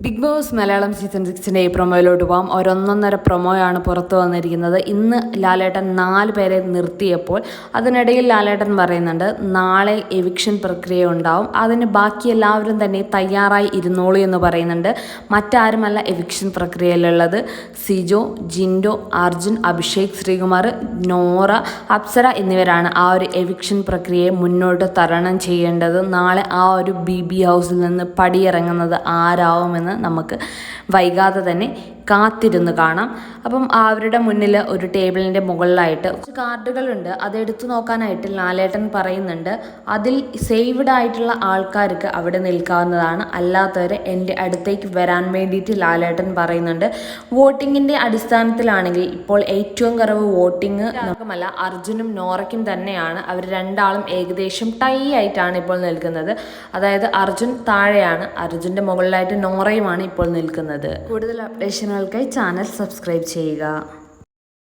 Big Boss Malayalam season സിക്സിന്റെ ഈ പ്രൊമോയിലോട്ട് പോകാം ഒരൊന്നൊന്നര പ്രൊമോയാണ് പുറത്തു വന്നിരിക്കുന്നത്. ഇന്ന് ലാലേട്ടൻ നാല് പേരെ നിർത്തിയപ്പോൾ അതിനിടയിൽ ലാലേട്ടൻ പറയുന്നുണ്ട് നാളെ എവിക്ഷൻ പ്രക്രിയ ഉണ്ടാവും. അതിന് ബാക്കി എല്ലാവരും തന്നെ തയ്യാറായി ഇരുന്നോളൂ എന്ന് പറയുന്നുണ്ട്. മറ്റാരുമല്ല എവിക്ഷൻ പ്രക്രിയയിലുള്ളത്. സിജോ ജിൻഡോ അർജുൻ അഭിഷേക് ശ്രീകുമാർ നോറ അപ്സര എന്നിവരാണ് ആ ഒരു എവിക്ഷൻ പ്രക്രിയയെ മുന്നോട്ട് തരണം ചെയ്യേണ്ടത്. നാളെ ആ ഒരു ബി ബി ഹൗസിൽ നിന്ന് പടിയിറങ്ങുന്നത് ആരാവുമെന്ന് നമുക്ക് വൈകാതെ തന്നെ കാത്തിരുന്ന് കാണാം. അപ്പം അവരുടെ മുന്നിൽ ഒരു ടേബിളിന്റെ മുകളിലായിട്ട് കുറച്ച് കാർഡുകളുണ്ട്. അത് എടുത്തു നോക്കാനായിട്ട് ലാലേട്ടൻ പറയുന്നുണ്ട് അതിൽ സേവ്ഡ് ആയിട്ടുള്ള ആൾക്കാർക്ക് അവിടെ നിൽക്കാവുന്നതാണ്. അല്ലാത്തവർ എന്റെ അടുത്തേക്ക് വരാൻ വേണ്ടിയിട്ട് ലാലേട്ടൻ പറയുന്നുണ്ട്. വോട്ടിങ്ങിന്റെ അടിസ്ഥാനത്തിലാണെങ്കിൽ ഇപ്പോൾ ഏറ്റവും കുറവ് വോട്ടിംഗ് നമുക്കുമല്ല അർജുനും നോറയ്ക്കും തന്നെയാണ്. അവർ രണ്ടാളും ഏകദേശം ടൈ ആയിട്ടാണ് ഇപ്പോൾ നിൽക്കുന്നത്. അതായത് അർജുൻ താഴെയാണ്. അർജുന്റെ മുകളിലായിട്ട് നോറയുമാണ് ഇപ്പോൾ നിൽക്കുന്നത്. കൂടുതൽ അപ്ഡേഷനുകൾക്കായി ചാനൽ സബ്സ്ക്രൈബ് ചെയ്യുക.